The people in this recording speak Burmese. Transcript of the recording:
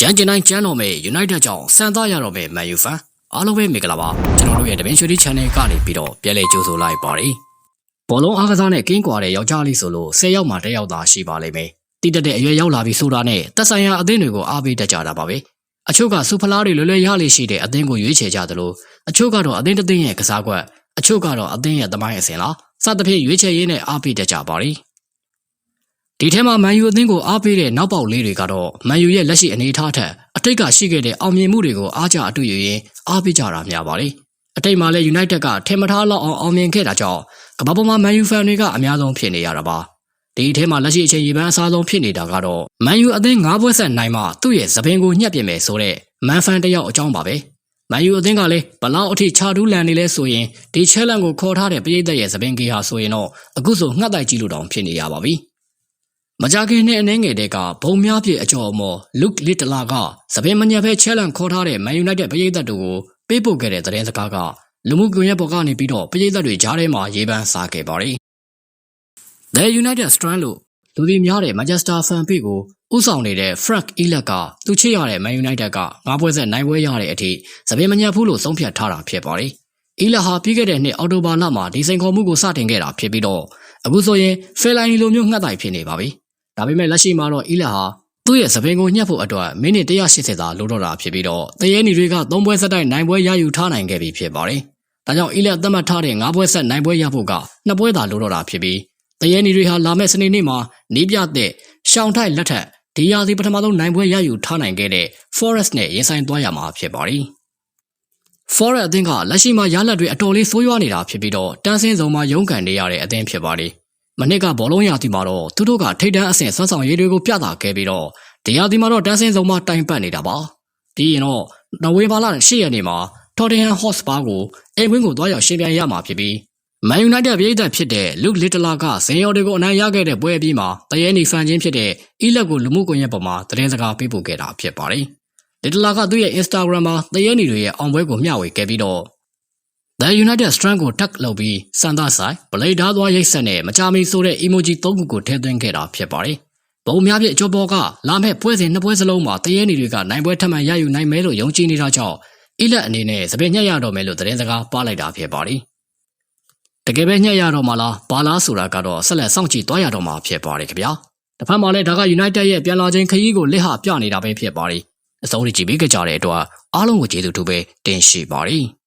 ကြမ်းကျင်တိုင်းကျမ်းတော်မယ် United ကြောင့်စံသားရတော့မယ် Man U fan အားလုံးပဲမင်္ဂလာပါကျွန်တော်တို့ရဲ့တပင်းရွှေဒီ channel ကနေပြီးတော့ပြန်လည်ကြိုဆိုလိုက်ပါတယ်ဘောလုံးအားကစားနဲ့ကင်းကွာတဲ့ယောက်ျားလေးဆိုလို့10ယောက်မှ1ယောက်သာရှိပါလိမ့်မယ်တိတက်တဲ့အရွယ်ရောက်လာပြီဆိုတာနဲ့တက်ဆိုင်ရာအသင်းတွေကိုအားပေးတတ်ကြတာပါပဲအချို့ကစူဖလားတွေလွယ်လွယ်ရလေးရှိတဲ့အသင်းကိုရွေးချယ်ကြသလိုအချို့ကတော့အသင်းတစ်သင်းရဲ့ကစားကွက်အချို့ကတော့အသင်းရဲ့သမိုင်းအစဉ်လားစသဖြင့်ရွေးချယ်ရင်းနဲ့အားပေးတတ်ကြပါတယ် ဒီထဲမှာမန်ယူအသင်းကိုအားပေးတဲ့နောက်ပေါက်လေးတွေကတော့မန်ယူရဲ့လက်ရှိအနေအထားထက်အတိတ်ကရှိခဲ့တဲ့အောင်မြင်မှုတွေကိုအားကြအတွေ့ရရင်အားပေးကြတာများပါတယ်။အတိတ်မှာလည်း United ကထင်မထားလောက်အောင်အောင်မြင်ခဲ့တာကြောင့်ကမ္ဘာပေါ်မှာမန်ယူဖန်တွေကအများဆုံးဖြစ်နေရတာပါ။ဒီအထဲမှာလက်ရှိအချိန်ရေပန်းအစားဆုံးဖြစ်နေတာကတော့မန်ယူအသင်း၅ပွဲဆက်နိုင်မှသူ့ရဲ့သပင်ကိုညှက်ပြင်မယ်ဆိုတဲ့မန်ဖန်တစ်ယောက်အကြောင်းပါပဲ။မန်ယူအသင်းကလည်းဘလောက်အထိခြာတူးလန်နေလဲဆိုရင်ဒီ challenge ကိုခေါ်ထားတဲ့ပရိသတ်ရဲ့သပင်ကြီးဟာဆိုရင်တော့အခုဆိုငှက်တိုက်ကြည့်လို့တောင်ဖြစ်နေရပါပြီ။ မကြခင်နဲ့အနေငယ်တဲ့ကဘုံများပြည့်အကျော်အမော်လုကလစ်တလာကသပင်မညက်ဖဲ challenge ခေါ်ထားတဲ့ Man United ပရိသတ်တို့ကိုပေးပို့ခဲ့တဲ့သတင်းစကားကလူမှုကွန်ရက်ပေါ်ကနေပြီးတော့ပရိသတ်တွေကြားထဲမှာရေးပန်းစားခဲ့ပါတယ်။ The United Strand လို့လူသိများတဲ့ Manchester fan page ကိုဥဆောင်နေတဲ့ Frank Elak ကသူချစ်ရတဲ့ Man United ကငါးပွဲဆက်နိုင်ပွဲရတဲ့အထိသပင်မညက်ဘူးလို့ဆုံးဖြတ်ထားတာဖြစ်ပါတယ်။ Elak ဟာပြီးခဲ့တဲ့နှစ်အောက်တိုဘာလမှာဒီစိန်ခေါ်မှုကိုစတင်ခဲ့တာဖြစ်ပြီးတော့အခုဆိုရင် Fellaini လိုမျိုးငှက်တိုင်ဖြစ်နေပါပြီ။ ဒါပေမဲ့လက်ရှိမှာတော့ Elak ဟာသူ့ရဲ့သပင်ကိုညှက်ဖို့အတွက်မိနစ်180သာလိုတော့တာဖြစ်ပြီးတော့တရေနီတွေက၃ပွဲဆက်တိုက်နိုင်ပွဲရယူထားနိုင်ခဲ့ပြီဖြစ်ပါတယ်။ဒါကြောင့် Elak သတ်မှတ်ထားတဲ့၅ပွဲဆက်နိုင်ပွဲရဖို့ကနှစ်ပွဲသာလိုတော့တာဖြစ်ပြီးတရေနီတွေဟာလာမယ့်စနေနေ့မှာနေပြတဲ့ရှောင်းထိုက်လက်ထက်ဒီယာစီပထမဆုံးနိုင်ပွဲရယူထားနိုင်ခဲ့တဲ့ Forest နဲ့ရင်ဆိုင်သွားရမှာဖြစ်ပါတယ်။ Forest အသင်းကလက်ရှိမှာရလဒ်တွေအတော်လေးဆိုးရွားနေတာဖြစ်ပြီးတော့တန်းစင်းစုံမှာရုန်းကန်နေရတဲ့အသင်းဖြစ်ပါတယ်။ မနစ်ကဘောလုံးရာသီမှာတော့သူတို့ကထိတ်တန်းအဆင့်ဆွမ်းဆောင်ရည်တွေကိုပြသခဲ့ပြီးတော့ဒီရာသီမှာတော့တန်းစင်းစုံမှာတိုင်ပတ်နေတာပါ။ဒီရင်တော့နိုဝင်ဘာလ10ရက်နေ့မှာ Tottenham Hotspur ကိုအိမ်ဝင်းကိုသွားရောက်ရှင်ပြိုင်ရမှာဖြစ်ပြီး Man United ပြည်သက်ဖြစ်တဲ့ Luke Littler ကဇင်ယော်တွေကိုအနိုင်ရခဲ့တဲ့ပွဲအပြီးမှာတရဲနေဖန်ချင်းဖြစ်တဲ့အီလက်ကိုလူမှုကွန်ရက်ပေါ်မှာသတင်းစကားပေးပို့ခဲ့တာဖြစ်ပါတယ်။ Littler ကသူ့ရဲ့ Instagram မှာတရဲနေတွေရဲ့အောင်ပွဲကိုမျှဝေခဲ့ပြီးတော့ The United Strand ကိုတက်လုပ်ပြီးစန်သားဆိုင်ဗလေဓားသွားရိတ်ဆက်နဲ့မကြမီဆိုတဲ့ emoji သုံးခုကိုထည့်သွင်းခဲ့တာဖြစ်ပါတယ်။ဘုံများပြည့်အကျော်ပေါ်ကလာမဲ့ပွဲစဉ်နှစ်ပွဲစလုံးမှာတရဲနေတွေကနိုင်ပွဲထပ်မံရယူနိုင်မယ်လို့ယုံကြည်နေတာကြောင့်အီလက်အနေနဲ့စပယ်ညက်ရတော့မယ်လို့သတင်းစကားပါလိုက်တာဖြစ်ပါတယ်။တကယ်ပဲညက်ရတော့မှလားဘာလားဆိုတာကတော့ဆက်လက်စောင့်ကြည့်သွားရတော့မှာဖြစ်ပါတယ်ခင်ဗျာ။တစ်ဖက်မှာလည်းဒါက United ရဲ့ပြန်လာခြင်းခရီးကိုလက်ဟပြနေတာပဲဖြစ်ပါတယ်။အဆုံးထိကြည့်ပေးကြတဲ့အတွက်အားလုံးကိုကျေးဇူးတူပဲတင်ရှိပါတယ်။